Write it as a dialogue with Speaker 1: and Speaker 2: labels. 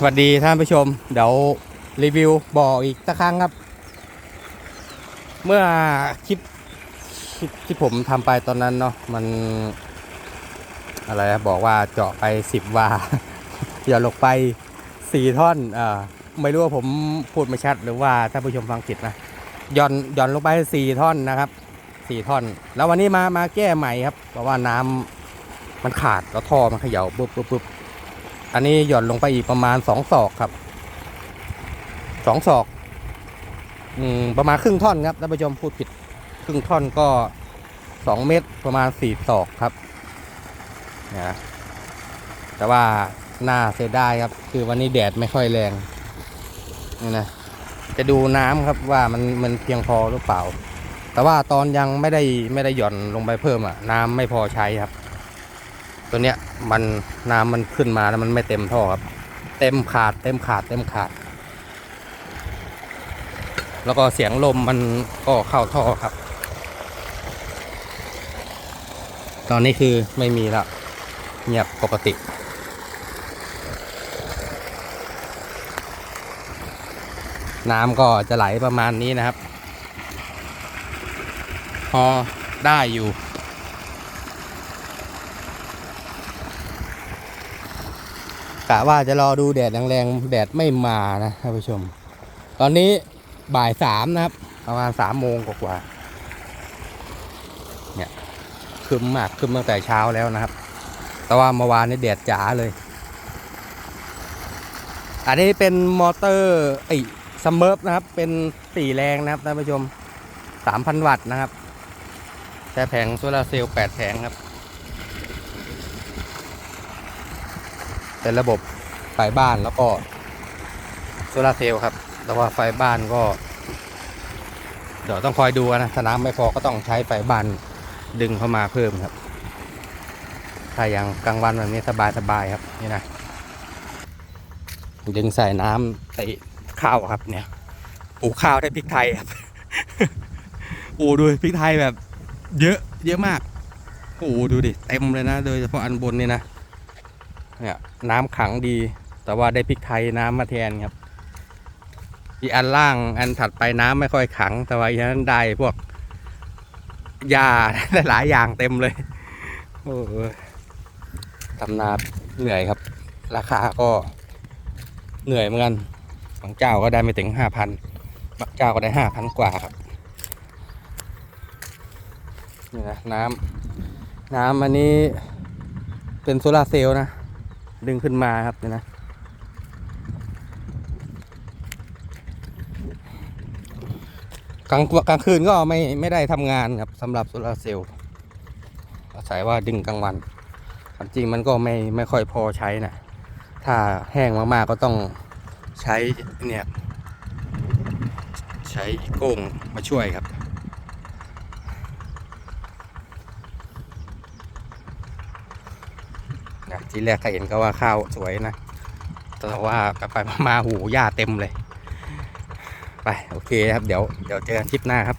Speaker 1: สวัสดีท่านผู้ชม เดี๋ยวรีวิวบ่ออีกสักครั้งครับ เมื่อคลิปคลิปที่ผมทำไปตอนนั้นเนาะมัน อะไรนะบอกว่าเจาะไปสิบวาหย่อนลงไปสี่ท่อนเอ่าไม่รู้ว่าผมพูดไม่ชัดหรือว่าท่านผู้ชมฟังผิดนะหย่อนหย่อนลงไปสี่ท่อนนะครับสี่ท่อน แล้ววันนี้มามาแก้ใหม่ครับ เพราะว่าน้ำมันขาดแล้วท่อมันเขย่าปุ๊บปุ๊บปุ๊บ อันนี้หย่อนลงไปอีกประมาณสองศอกครับสองศอกอืมประมาณครึ่งท่อนครับท่านผู้ชมพูดผิดครึ่งท่อนก็สองเมตรประมาณสี่ศอกครับนะแต่ว่าหน้าเสียดายครับ คือวันนี้แดดไม่ค่อยแรงนี่นะจะดูน้ำครับว่ามันมันเพียงพอหรือเปล่า แต่ว่าตอนยังไม่ได้ไม่ได้หย่อนลงไปเพิ่มอะน้ำไม่พอใช้ครับ ตัวเนี้ยมันน้ำมันขึ้นมาแล้วมันไม่เต็มท่อครับ เต็มขาด เต็มขาด เต็มขาด แล้วก็เสียงลมมันก็เข้าท่อครับ ตอนนี้คือไม่มีแล้วเงียบปกติน้ำก็จะไหลประมาณนี้นะครับ พอได้อยู่ กะว่าจะรอดูแดดแรงๆแดดไม่มานะท่านผู้ชม ตอนนี้บ่ายสามนะครับ ประมาณสามโมงกว่าๆเนี่ยคึมมากคึมตั้งแต่เช้าแล้วนะครับ แต่ว่าเมื่อวานนี้แดดจ๋าเลย อันนี้เป็นมอเตอร์ไอ้ซัมเมอร์นะครับ เป็นสี่แรงนะครับท่านผู้ชมสามพันวัตต์นะครับใช้แผงโซลาเซลล์แปดแผงครับ เป็นระบบไฟบ้านแล้วก็โซลาร์เซลล์ครับ แต่ว่าไฟบ้านก็เดี๋ยวต้องคอยดูนะถ้าน้ำไม่พอก็ต้องใช้ไฟบ้านดึงเข้ามาเพิ่มครับ ถ้าอย่างกลางวันแบบนี้สบายสบายๆครับนี่นะดึงใส่น้ำใส่ข้าวครับเนี่ยปูข้าวได้พริกไทยครับโอ้ดูพริกไทยแบบ เยอะเยอะมากโอ้ดูดิเต็มเลยนะ โดยเฉพาะอันบนนี่นะ เนี่ยน้ำขังดี แต่ว่าได้พริกไทยน้ำมาแทนครับ อีอันล่างอันถัดไปน้ำไม่ค่อยขัง แต่ว่าอีกอันได้พวกหญ้าหลายอย่างเต็มเลยโอ้ทำนาเหนื่อยครับ ราคาก็เหนื่อยเหมือนกันบางเจ้าก็ได้ไม่ถึงห้าพันบางเจ้าก็ได้ห้าพันกว่าครับนี่นะน้ำน้ำอันนี้เป็นโซลาร์เซลล์นะ ดึงขึ้นมาครับเนี่ยนะกลางกลางคืนก็ไม่ไม่ได้ทำงานครับสำหรับโซลาร์เซลล์อาศัยว่าดึงกลางวันจริงมันก็ไม่ไม่ค่อยพอใช้นะถ้าแห้งมากๆก็ต้องใช้เนี่ย ใช้โก้งมาช่วยครับ นะที่แรกก็เห็นก็ว่าข้าวสวยนะ แต่ว่าไปไปมาหูหญ้าเต็มเลย ไป โอเคครับ เดี๋ยวเดี๋ยวเจอกันคลิปหน้าครับ